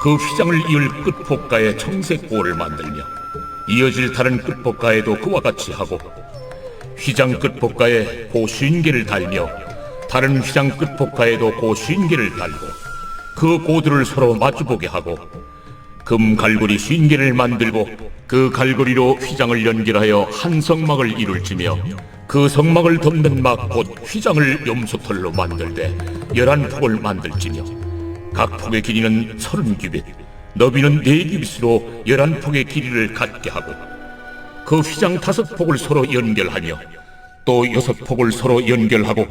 그 휘장을 이을 끝폭가에 청색 보를 만들며 이어질 다른 끝폭가에도 그와 같이 하고 휘장 끝폭가에 고 쉰개를 달며 다른 휘장 끝폭가에도 고 쉰개를 달고 그 고들을 서로 마주보게 하고 금 갈고리 쉰개를 만들고 그 갈고리로 휘장을 연결하여 한 성막을 이룰지며 그 성막을 덮는 막 곧 휘장을 염소털로 만들되 열한 폭을 만들지며 각 폭의 길이는 서른 규빗 너비는 네 규빗으로 열한 폭의 길이를 갖게 하고 그 휘장 다섯 폭을 서로 연결하며 또 여섯 폭을 서로 연결하고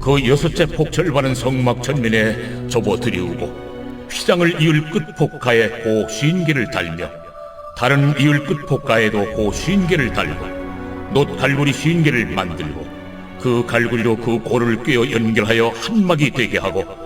그 여섯째 폭 절반은 성막 전면에 접어 들이우고 휘장을 이을 끝폭가에 고 쉰개를 달며 다른 이을 끝폭가에도 고 쉰개를 달고 놋 갈고리 쉰개를 만들고 그 갈고리로 그 고를 꿰어 연결하여 한 막이 되게 하고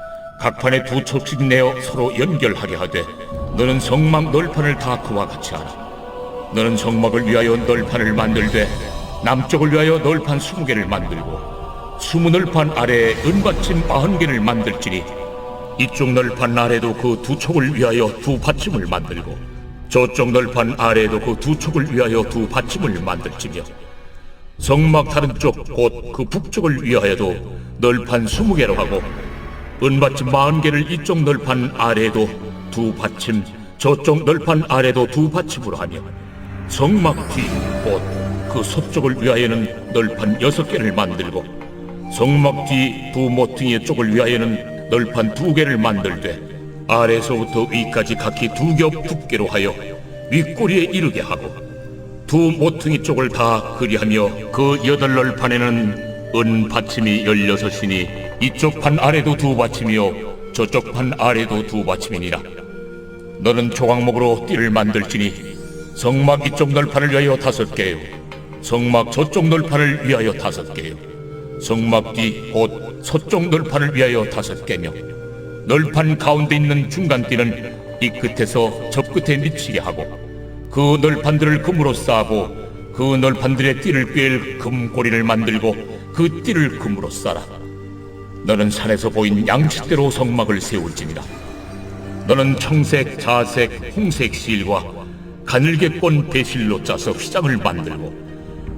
각 판에 두 척씩 내어 서로 연결하게 하되 너는 성막 널판을 다 그와 같이 하라. 너는 성막을 위하여 널판을 만들되 남쪽을 위하여 널판 스무 개를 만들고 스무 널판 아래에 은받침 마흔 개를 만들지니 이쪽 널판 아래도 그 두 촉을 위하여 두 받침을 만들고 저쪽 널판 아래에도 그 두 촉을 위하여 두 받침을 만들지며 성막 다른 쪽 곧 그 북쪽을 위하여도 널판 스무 개로 하고 은받침 마흔 개를 이쪽 널판 아래에도 두 받침 저쪽 널판 아래도 두 받침으로 하며 성막 뒤 곧 그 서쪽을 위하여는 널판 여섯 개를 만들고 성막 뒤 두 모퉁이 쪽을 위하여는 널판 두 개를 만들되 아래서부터 위까지 각기 두 겹 두께로 하여 윗꼬리에 이르게 하고 두 모퉁이 쪽을 다 그리하며 그 여덟 널판에는 은 받침이 열여섯이니 이쪽 판 아래도 두 받침이요 저쪽 판 아래도 두 받침이니라. 너는 조각목으로 띠를 만들지니 성막 이쪽 널판을 위하여 다섯 개요. 성막 저쪽 널판을 위하여 다섯 개요. 성막 뒤 곧 서쪽 널판을 위하여 다섯 개며 널판 가운데 있는 중간 띠는 이 끝에서 저 끝에 미치게 하고 그 널판들을 금으로 싸고 그 널판들의 띠를 꿰일 금고리를 만들고 그 띠를 금으로 싸라 너는 산에서 보인 양식대로 성막을 세울지니라. 너는 청색, 자색, 홍색 실과 가늘게 꼰 배실로 짜서 휘장을 만들고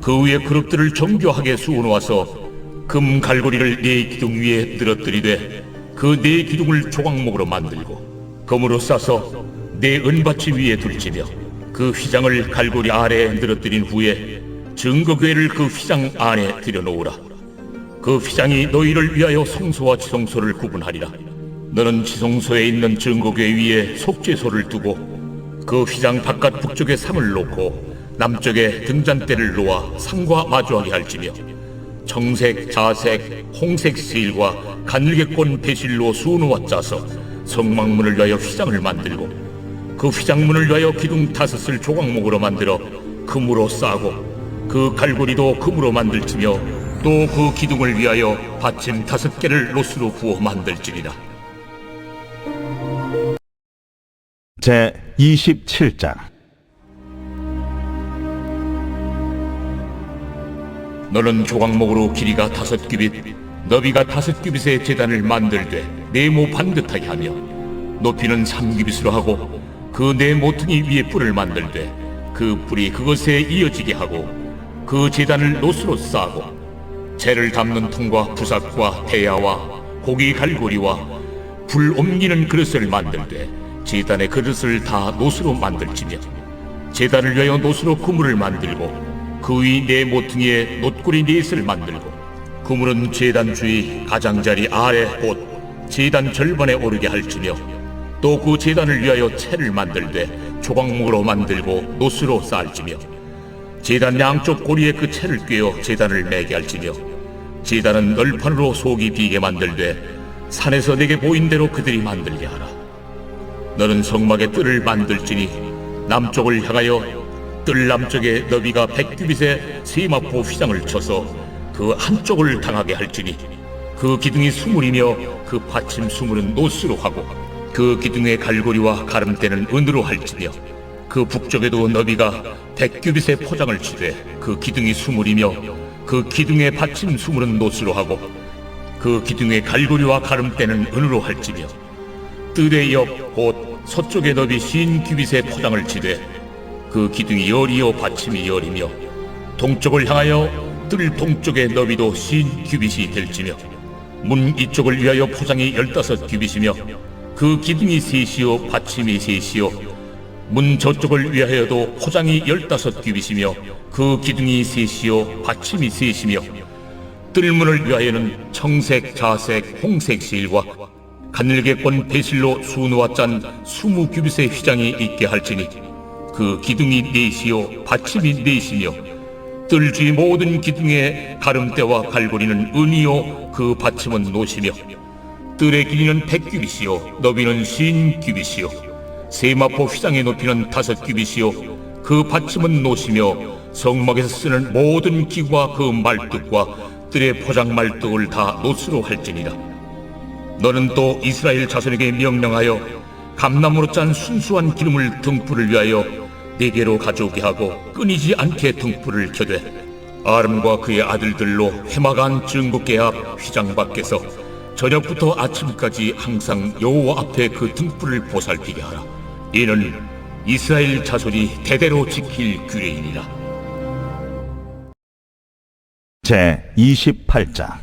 그 위에 그릇들을 정교하게 수놓아서 금 갈고리를 네 기둥 위에 늘어뜨리되 그 네 기둥을 조각목으로 만들고 금으로 싸서 네 은받침 위에 둘지며 그 휘장을 갈고리 아래에 늘어뜨린 후에 증거궤를 그 휘장 안에 들여놓으라 그 휘장이 너희를 위하여 성소와 지성소를 구분하리라. 너는 지성소에 있는 증거궤 위에 속죄소를 두고 그 휘장 바깥 북쪽에 상을 놓고 남쪽에 등잔대를 놓아 상과 마주하게 할지며 청색, 자색, 홍색 실과 가늘게 꼰 배실로 수놓아 짜서 성막문을 위하여 휘장을 만들고 그 휘장문을 위하여 기둥 다섯을 조각목으로 만들어 금으로 싸고 그 갈고리도 금으로 만들지며 또 그 기둥을 위하여 받침 다섯 개를 로스로 부어 만들지니라. 제 27장 너는 조각목으로 길이가 다섯 규빗, 너비가 다섯 규빗의 재단을 만들되 네모 반듯하게 하며 높이는 삼 규빗으로 하고 그 네 모퉁이 위에 뿔을 만들되 그 뿔이 그것에 이어지게 하고 그 재단을 노스로 싸고 재를 담는 통과 부삭과 대야와 고기 갈고리와 불 옮기는 그릇을 만들되 재단의 그릇을 다 노스로 만들지며 제단을 위하여 노수로 그물을 만들고 그위 네 모퉁이에 놋구리 넷을 만들고 그물은 제단 주위 가장자리 아래 곧 제단 절반에 오르게 할지며 또 그 제단을 위하여 채를 만들되 조각목으로 만들고 노수로 쌓을지며 제단 양쪽 고리에 그 채를 꿰어 제단을 매게 할지며 제단은 널판으로 속이 비게 만들되 산에서 내게 보인 대로 그들이 만들게 하라. 너는 성막의 뜰을 만들지니 남쪽을 향하여 뜰 남쪽에 너비가 백규빗의 세마포 휘장을 쳐서 그 한쪽을 당하게 할지니 그 기둥이 수물이며 그 받침 수물은 노스로 하고 그 기둥의 갈고리와 가름대는 은으로 할지며 그 북쪽에도 너비가 백규빗의 포장을 치되 그 기둥이 수물이며 그 기둥의 받침 수물은 노스로 하고 그 기둥의 갈고리와 가름대는 은으로 할지며 뜰의 옆곧 서쪽에 너비 신 규빗의 포장을 치되 그 기둥이 열이요 받침이 열이며 동쪽을 향하여 뜰 동쪽의 너비도 신 규빗이 될지며 문 이쪽을 위하여 포장이 열다섯 규빗이며 그 기둥이 셋이요 받침이 셋이요 문 저쪽을 위하여도 포장이 열다섯 규빗이며 그 기둥이 셋이요 받침이 셋이며 뜰문을 위하여는 청색, 자색, 홍색 실과 가늘게권 배실로 수놓아 짠 스무 규빗의 휘장이 있게 할지니 그 기둥이 넷이요 받침이 넷이며 뜰주의 모든 기둥의 가름대와 갈고리는 은이요 그 받침은 노시며 뜰의 길이는 백규빗이요 너비는 신규빗이요 세마포 휘장의 높이는 다섯 규빗이요. 그 받침은 노시며 성막에서 쓰는 모든 기구와 그 말뚝과 뜰의 포장 말뚝을 다 노스로 할지니라. 너는 또 이스라엘 자손에게 명령하여 감나무로 짠 순수한 기름을 등불을 위하여 네게로 가져오게 하고 끊이지 않게 등불을 켜되 아름과 그의 아들들로 회막안 증거계 앞 휘장 밖에서 저녁부터 아침까지 항상 여호와 앞에 그 등불을 보살피게 하라 이는 이스라엘 자손이 대대로 지킬 규례이니라. 제 28장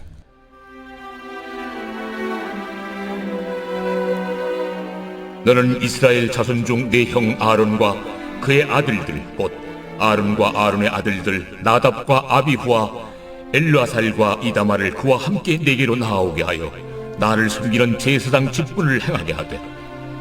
너는 이스라엘 자손 중 내 형 아론과 그의 아들들 곧 아론과 아론의 아들들 나답과 아비후와 엘르아살과 이다마를 그와 함께 내게로 나오게 하여 나를 섬기는 제사장 직분을 행하게 하되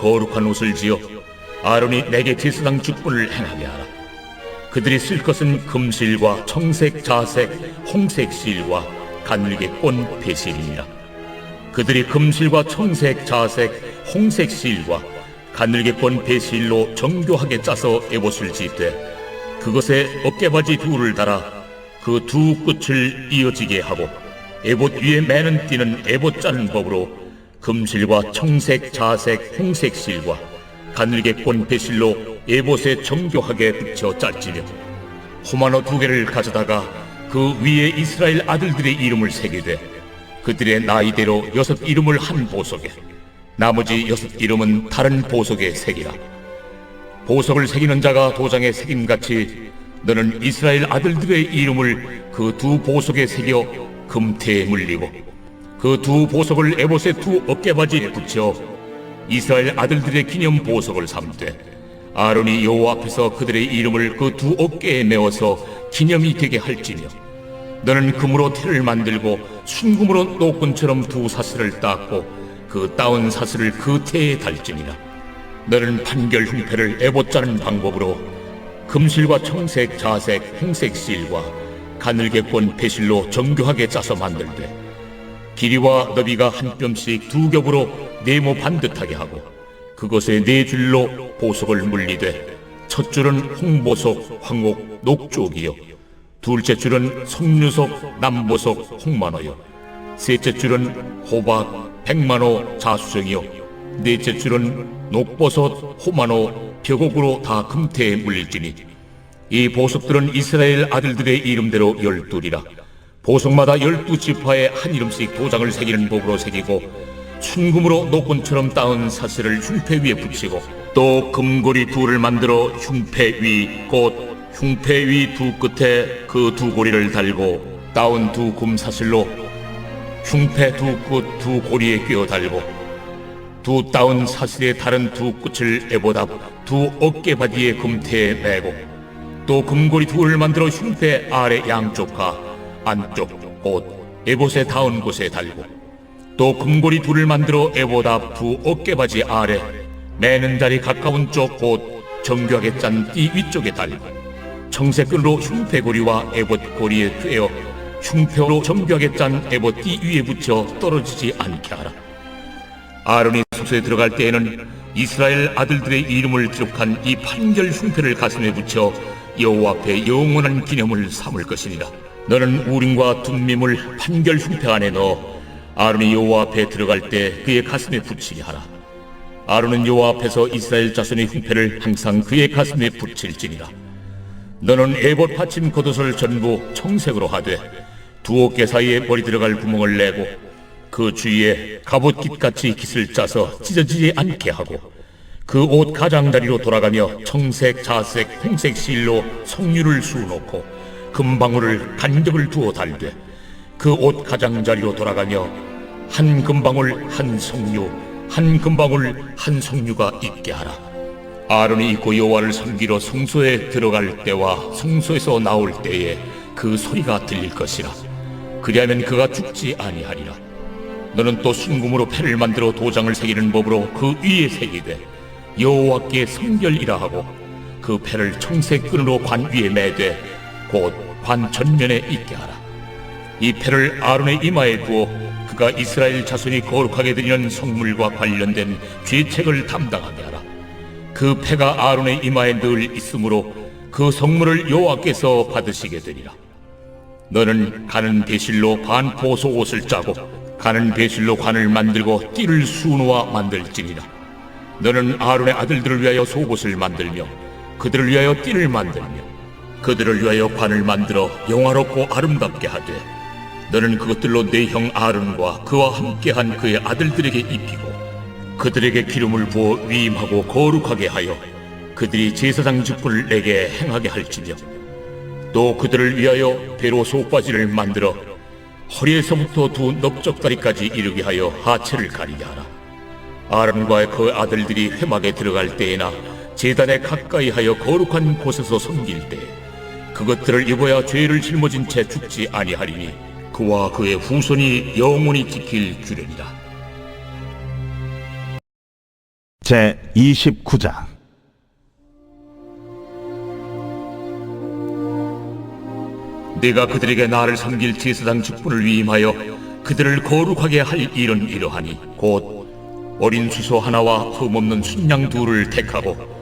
거룩한 옷을 지어 아론이 내게 제사장 직분을 행하게 하라. 그들이 쓸 것은 금실과 청색, 자색, 홍색 실과 가늘게 꼰 배실이니라. 그들이 금실과 청색, 자색, 홍색 실과 가늘게 꼰 배실로 정교하게 짜서 에봇을 짓되 그것에 어깨바지 둘을 달아 그 두 끝을 이어지게 하고 에봇 위에 매는 띠는 에봇 짜는 법으로 금실과 청색, 자색, 홍색 실과 가늘게 꼰 배실로 에봇에 정교하게 붙여 짤지며 호마노 두 개를 가져다가 그 위에 이스라엘 아들들의 이름을 새기되 그들의 나이대로 여섯 이름을 한 보석에 나머지 여섯 이름은 다른 보석에 새기라. 보석을 새기는 자가 도장에 새김같이 너는 이스라엘 아들들의 이름을 그 두 보석에 새겨 금태에 물리고 그 두 보석을 에봇의 두 어깨바지에 붙여 이스라엘 아들들의 기념 보석을 삼되 아론이 여호와 앞에서 그들의 이름을 그 두 어깨에 메어서 기념이 되게 할지며 너는 금으로 태를 만들고 순금으로 노끈처럼 두 사슬을 닦고 그 따온 사슬을 그 태에 달지니라. 너는 판결 흉패를 에봇 자는 방법으로 금실과 청색, 자색, 홍색 실과 가늘게 꼰 배실로 정교하게 짜서 만들되 길이와 너비가 한 뼘씩 두 겹으로 네모 반듯하게 하고 그것에 네 줄로 보석을 물리되 첫 줄은 홍보석, 황옥, 녹쪽이요. 둘째 줄은 석류석, 남보석, 홍만호요. 셋째 줄은 호박, 백만호, 자수정이요. 넷째 줄은 녹버섯, 호만호, 벽옥으로 다 금태에 물릴지니 이 보석들은 이스라엘 아들들의 이름대로 열둘이라 보석마다 열두 지파에 한 이름씩 도장을 새기는 법으로 새기고 순금으로 노건처럼 따은 사슬을 흉패 위에 붙이고 또 금고리 둘을 만들어 흉패 위 곧 흉패 위 두 끝에 그 두 고리를 달고 따은 두 금사슬로 흉패 두 끝 두 고리에 끼어 달고 두 따은 사슬의 다른 두 끝을 에보다 두 어깨 바디에 금태에 매고 또 금고리 둘을 만들어 흉패 아래 양쪽과 안쪽 곧 에봇에 닿은 곳에 달고 또 금고리 둘을 만들어 에보다 두 어깨바지 아래 매는 자리 가까운 쪽곧 정교하게 짠 띠 위쪽에 달고 청색끈으로 흉패고리와 에봇 고리에 꿰어 흉패로 정교하게 짠 에봇 띠 위에 붙여 떨어지지 않게 하라 아론이 숙소에 들어갈 때에는 이스라엘 아들들의 이름을 기록한 이 판결 흉패를 가슴에 붙여 여호와 앞에 영원한 기념을 삼을 것이니라. 너는 우림과 둠밈을 판결 흉패 안에 넣어 아론이 여호와 앞에 들어갈 때 그의 가슴에 붙이게 하라. 아론은 여호와 앞에서 이스라엘 자손의 흉패를 항상 그의 가슴에 붙일지니라. 너는 에봇 받침 겉옷을 전부 청색으로 하되 두 어깨 사이에 머리 들어갈 구멍을 내고 그 주위에 갑옷깃같이 깃을 짜서 찢어지지 않게 하고 그 옷 가장자리로 돌아가며 청색, 자색, 홍색 실로 성류를 수놓고 금방울을 간격을 두어 달되 그 옷 가장자리로 돌아가며 한 금방울 한 성류 한 금방울 한 성류가 있게 하라. 아론이 입고 여호와를 섬기러 성소에 들어갈 때와 성소에서 나올 때에 그 소리가 들릴 것이라. 그리하면 그가 죽지 아니하리라. 너는 또 순금으로 패를 만들어 도장을 새기는 법으로 그 위에 새기되 여호와께 성결이라 하고 그 패를 청색 끈으로 관 위에 매되 곧 관 전면에 있게 하라. 이 패를 아론의 이마에 두어 그가 이스라엘 자손이 거룩하게 드리는 성물과 관련된 죄책을 담당하게 하라. 그 패가 아론의 이마에 늘 있으므로 그 성물을 여호와께서 받으시게 되리라. 너는 가는 배실로 반포소 옷을 짜고 가는 배실로 관을 만들고 띠를 수놓아 만들지니라. 너는 아론의 아들들을 위하여 속옷을 만들며 그들을 위하여 띠를 만들며 그들을 위하여 관을 만들어 영화롭고 아름답게 하되 너는 그것들로 내 형 아론과 그와 함께한 그의 아들들에게 입히고 그들에게 기름을 부어 위임하고 거룩하게 하여 그들이 제사장 직분을 내게 행하게 할지며 또 그들을 위하여 배로 속바지를 만들어 허리에서부터 두 넓적다리까지 이르게 하여 하체를 가리게 하라. 아론과 그 아들들이 회막에 들어갈 때에나 제단에 가까이 하여 거룩한 곳에서 섬길 때 그것들을 입어야 죄를 짊어진 채 죽지 아니하리니 그와 그의 후손이 영원히 지킬 규례니라. 제 29장 내가 그들에게 나를 섬길 제사장 직분을 위임하여 그들을 거룩하게 할 일은 이러하니 곧 어린 수소 하나와 흠없는 순양 둘을 택하고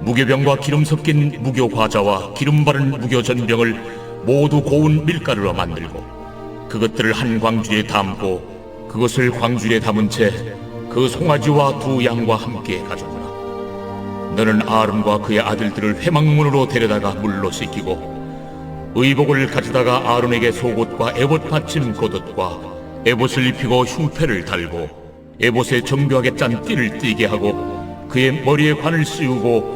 무교병과 기름 섞인 무교 과자와 기름 바른 무교 전병을 모두 고운 밀가루로 만들고 그것들을 한 광주에 담고 그것을 광주에 담은 채 그 송아지와 두 양과 함께 가져오라. 너는 아론과 그의 아들들을 회막문으로 데려다가 물로 씻기고 의복을 가져다가 아론에게 속옷과 에봇 받침 겉옷과 에봇을 입히고 흉패를 달고 에봇에 정교하게 짠 띠를 띠게 하고 그의 머리에 관을 씌우고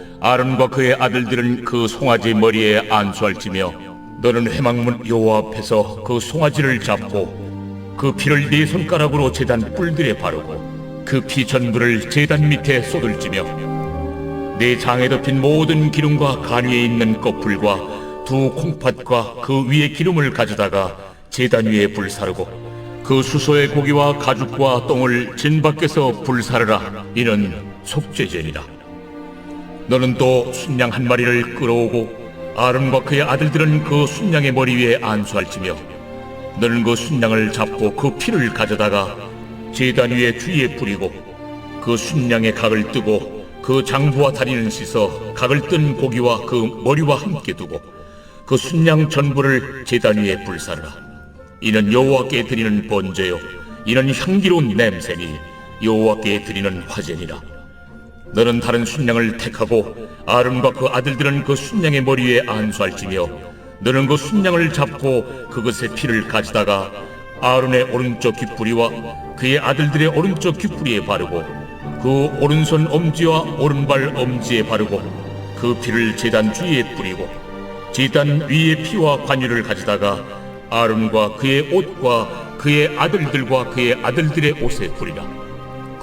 아론과 그의 아들들은 그 송아지 머리에 안수할지며 너는 회막문 여호와 앞에서 그 송아지를 잡고 그 피를 네 손가락으로 제단 뿔들에 바르고 그 피 전부를 제단 밑에 쏟을지며 네 장에 덮인 모든 기름과 간 위에 있는 꺼풀과 두 콩팥과 그 위에 기름을 가져다가 제단 위에 불사르고 그 수소의 고기와 가죽과 똥을 진 밖에서 불사르라. 이는 속죄제니라 너는 또 순양 한 마리를 끌어오고 아론과 그의 아들들은 그 순양의 머리 위에 안수할지며 너는 그 순양을 잡고 그 피를 가져다가 제단 위에 주위에 뿌리고 그 순양의 각을 뜨고 그 장부와 다리는 씻어 각을 뜬 고기와 그 머리와 함께 두고 그 순양 전부를 제단 위에 불사르라. 이는 여호와께 드리는 번제요. 이는 향기로운 냄새니 여호와께 드리는 화제니라 너는 다른 순양을 택하고 아론과 그 아들들은 그 순양의 머리 위에 안수할지며 너는 그 순양을 잡고 그것의 피를 가져다가 아론의 오른쪽 귓뿌리와 그의 아들들의 오른쪽 귓뿌리에 바르고 그 오른손 엄지와 오른발 엄지에 바르고 그 피를 제단 주위에 뿌리고 제단 위에 피와 관유를 가져다가 아론과 그의 옷과 그의 아들들과 그의 아들들의 옷에 뿌리라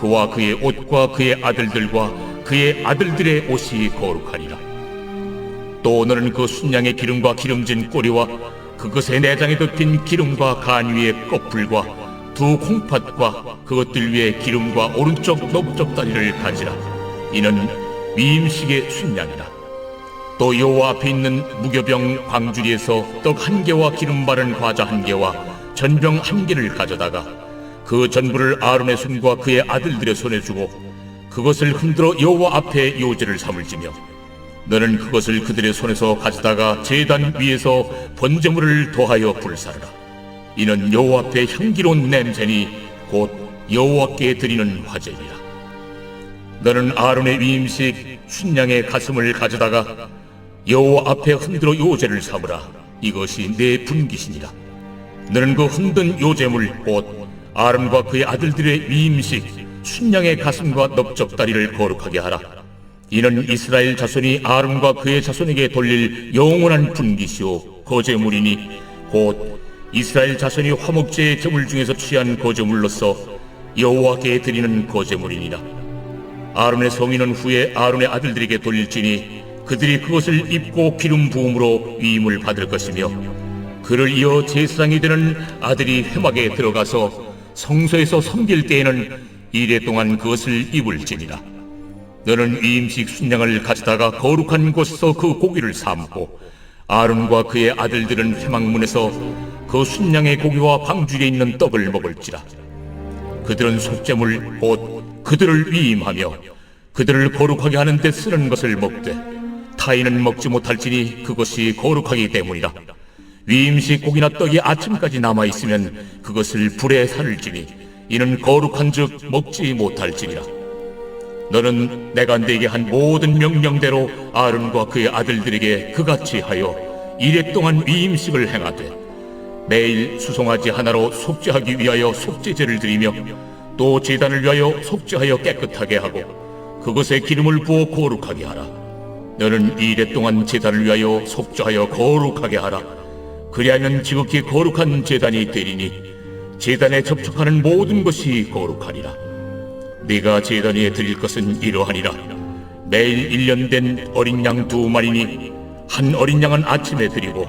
그와 그의 옷과 그의 아들들과 그의 아들들의 옷이 거룩하니라. 또 너는 그 순양의 기름과 기름진 꼬리와 그것의 내장에 덮인 기름과 간 위의 껍풀과 두 콩팥과 그것들 위에 기름과 오른쪽 넓적 다리를 가지라. 이는 위임식의 순양이라. 또 여호와 앞에 있는 무교병 광주리에서 떡 한 개와 기름 바른 과자 한 개와 전병 한 개를 가져다가 그 전부를 아론의 손과 그의 아들들의 손에 주고 그것을 흔들어 여호와 앞에 요제를 삼을지며 너는 그것을 그들의 손에서 가져다가 제단 위에서 번제물을 더하여 불사르라. 이는 여호와 앞에 향기로운 냄새니 곧 여호와께 드리는 화제니라. 너는 아론의 위임식 순양의 가슴을 가져다가 여호와 앞에 흔들어 요제를 삼으라. 이것이 내 분기신이라. 너는 그 흔든 요제물 곧 아론과 그의 아들들의 위임식 순양의 가슴과 넓적다리를 거룩하게 하라. 이는 이스라엘 자손이 아론과 그의 자손에게 돌릴 영원한 분기시오 거제물이니 곧 이스라엘 자손이 화목제의 제물 중에서 취한 거제물로서 여호와께 드리는 거제물이니라. 아론의 성인은 후에 아론의 아들들에게 돌릴지니 그들이 그것을 입고 기름 부음으로 위임을 받을 것이며 그를 이어 제사장이 되는 아들이 회막에 들어가서 성소에서 섬길 때에는 이래 동안 그것을 입을지니라. 너는 위임식 순양을 가져다가 거룩한 곳에서 그 고기를 삶고 아론과 그의 아들들은 회막문에서 그 순양의 고기와 방주에 있는 떡을 먹을지라. 그들은 속죄물 곧 그들을 위임하며 그들을 거룩하게 하는 데 쓰는 것을 먹되 타인은 먹지 못할지니 그것이 거룩하기 때문이라 위임식 고기나 떡이 아침까지 남아 있으면 그것을 불에 살을지니 이는 거룩한즉 먹지 못할지니라. 너는 내가 네게 한 모든 명령대로 아론과 그의 아들들에게 그같이 하여 이래 동안 위임식을 행하되 매일 수송아지 하나로 속죄하기 위하여 속죄제를 드리며 또 제단을 위하여 속죄하여 깨끗하게 하고 그것에 기름을 부어 거룩하게 하라. 너는 이래 동안 제단을 위하여 속죄하여 거룩하게 하라 그리하면 지극히 거룩한 제단이 되리니 제단에 접촉하는 모든 것이 거룩하리라. 네가 제단 위에 드릴 것은 이러하니라. 매일 일년된 어린 양 두 마리니 한 어린 양은 아침에 드리고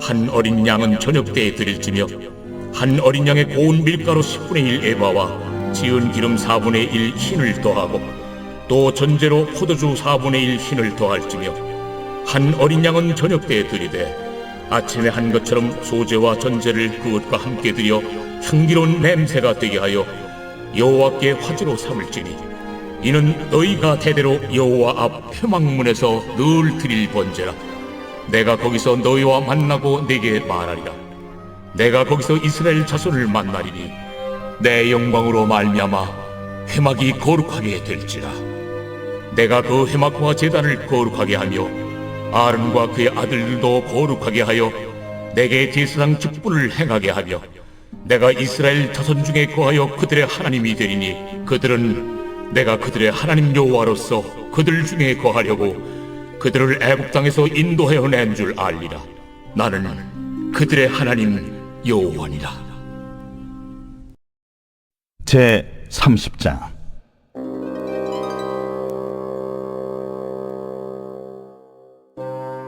한 어린 양은 저녁 때에 드릴지며 한 어린 양의 고운 밀가루 10분의 1 에바와 지은 기름 4분의 1 흰을 더하고 또 전제로 포도주 4분의 1 흰을 더할지며 한 어린 양은 저녁 때에 드리되 아침에 한 것처럼 소제와 전제를 그것과 함께 드려 향기로운 냄새가 되게 하여 여호와께 화제로 삼을지니 이는 너희가 대대로 여호와 앞 표막문에서 늘 드릴 번제라. 내가 거기서 너희와 만나고 내게 말하리라. 내가 거기서 이스라엘 자손을 만나리니 내 영광으로 말미암아 회막이 거룩하게 될지라. 내가 그 회막과 제단을 거룩하게 하며 아론과 그의 아들들도 거룩하게 하여 내게 제사장 직분을 행하게 하며 내가 이스라엘 자손 중에 거하여 그들의 하나님이 되리니 그들은 내가 그들의 하나님 여호와로서 그들 중에 거하려고 그들을 애국 땅에서 인도하여 낸 줄 알리라. 나는 그들의 하나님 여호와니라. 제 30장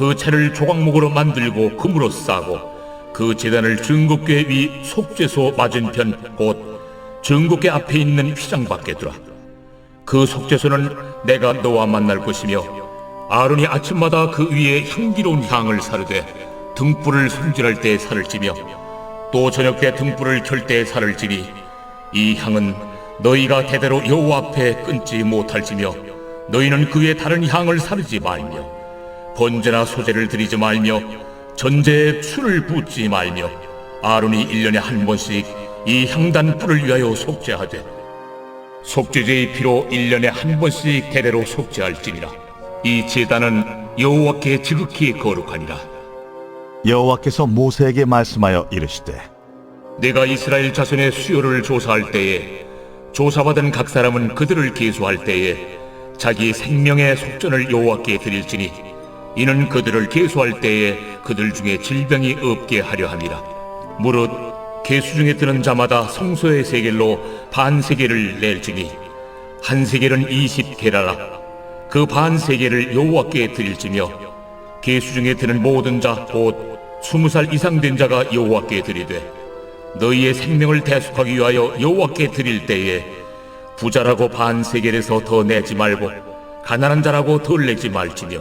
그 차를 조각목으로 만들고 금으로 싸고 그 제단을 증거궤 위 속죄소 맞은편 곧 증거궤 앞에 있는 휘장 밖에 두라. 그 속죄소는 내가 너와 만날 것이며 아론이 아침마다 그 위에 향기로운 향을 사르되 등불을 손질할 때 살을 찌며 또 저녁 때 등불을 켤 때 살을 찌니 이 향은 너희가 대대로 여호와 앞에 끊지 못할지며 너희는 그 위에 다른 향을 사르지 말며 번제나 소제를 드리지 말며 전제에 술을 붓지 말며 아론이 일년에 한 번씩 이 향단 뿔을 위하여 속죄하되 속죄제의 피로 일년에한 번씩 대대로 속죄할지니라. 이 제단은 여호와께 지극히 거룩하니라. 여호와께서 모세에게 말씀하여 이르시되 내가 이스라엘 자손의 수요를 조사할 때에 조사받은 각 사람은 그들을 계수할 때에 자기 생명의 속전을 여호와께 드릴지니 이는 그들을 계수할 때에 그들 중에 질병이 없게 하려 함이라. 무릇 계수 중에 드는 자마다 성소의 세겔로 반 세겔을 낼지니 한 세겔은 이십 게라라. 그 반 세겔을 여호와께 드릴지며 계수 중에 드는 모든 자 곧 스무 살 이상 된 자가 여호와께 드리되 너희의 생명을 대속하기 위하여 여호와께 드릴 때에 부자라고 반 세겔에서 더 내지 말고 가난한 자라고 덜 내지 말지며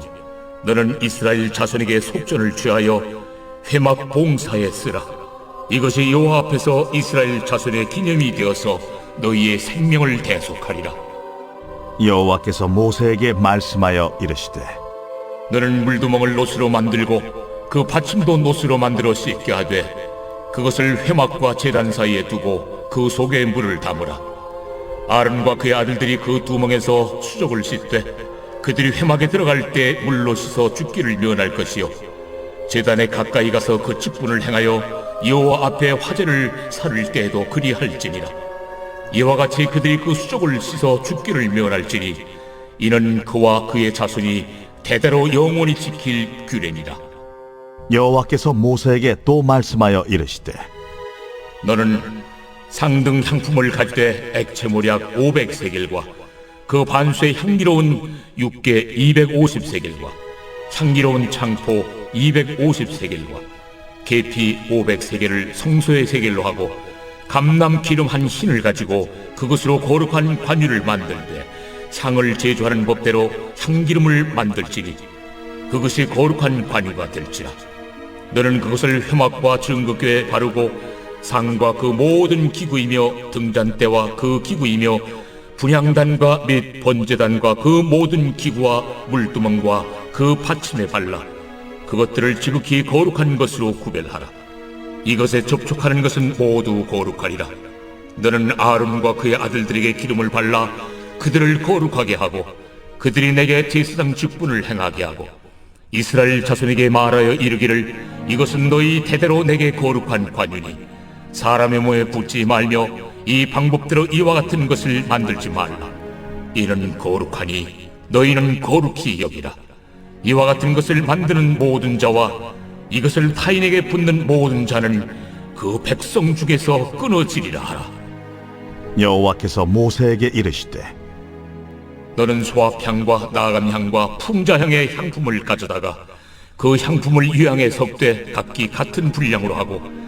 너는 이스라엘 자손에게 속전을 취하여 회막 봉사에 쓰라. 이것이 여호와 앞에서 이스라엘 자손의 기념이 되어서 너희의 생명을 대속하리라. 여호와께서 모세에게 말씀하여 이르시되 너는 물두멍을 노스로 만들고 그 받침도 노스로 만들어 씻게 하되 그것을 회막과 제단 사이에 두고 그 속에 물을 담으라. 아론과 그의 아들들이 그 두멍에서 수족을 씻되 그들이 회막에 들어갈 때 물로 씻어 죽기를 면할 것이요. 제단에 가까이 가서 그 직분을 행하여 여호와 앞에 화제를 살을 때에도 그리할지니라. 이와 같이 그들이 그 수족을 씻어 죽기를 면할지니 이는 그와 그의 자손이 대대로 영원히 지킬 규례니라. 여호와께서 모세에게 또 말씀하여 이르시되 너는 상등 향품을 가지되 액체모략 500세겔과 그 반수의 향기로운 육개 250세겔과 향기로운 창포 250세겔과 계피 500세겔을 성소의 세겔로 하고 감람 기름 한 흰을 가지고 그것으로 거룩한 관유를 만들되 향을 제조하는 법대로 향기름을 만들지니 그것이 거룩한 관유가 될지라. 너는 그것을 회막과 증거교에 바르고 상과 그 모든 기구이며 등잔대와 그 기구이며 분향단과 및 번제단과 그 모든 기구와 물두멍과 그 받침에 발라 그것들을 지극히 거룩한 것으로 구별하라. 이것에 접촉하는 것은 모두 거룩하리라. 너는 아론과 그의 아들들에게 기름을 발라 그들을 거룩하게 하고 그들이 내게 제사장 직분을 행하게 하고 이스라엘 자손에게 말하여 이르기를 이것은 너희 대대로 내게 거룩한 관유니 사람의 몸에 붙지 말며 이 방법대로 이와 같은 것을 만들지 말라. 이는 거룩하니 너희는 거룩히 여기라. 이와 같은 것을 만드는 모든 자와 이것을 타인에게 붙는 모든 자는 그 백성 중에서 끊어지리라 하라. 여호와께서 모세에게 이르시되 너는 소합향과 나감향과 풍자향의 향품을 가져다가 그 향품을 유향에 섞되 각기 같은 분량으로 하고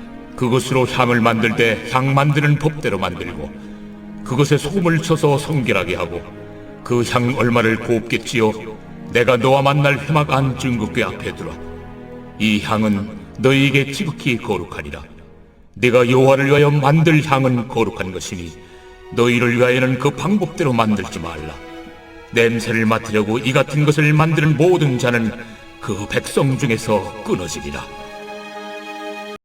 그것으로 향을 만들 때 향 만드는 법대로 만들고 그것에 소금을 쳐서 성결하게 하고 그 향 얼마를 찌어 내가 너와 만날 회막 안 증거궤 앞에 두라 이 향은 너희에게 지극히 거룩하리라. 내가 여호와를 위하여 만들 향은 거룩한 것이니 너희를 위하여는 그 방법대로 만들지 말라. 냄새를 맡으려고 이 같은 것을 만드는 모든 자는 그 백성 중에서 끊어지리라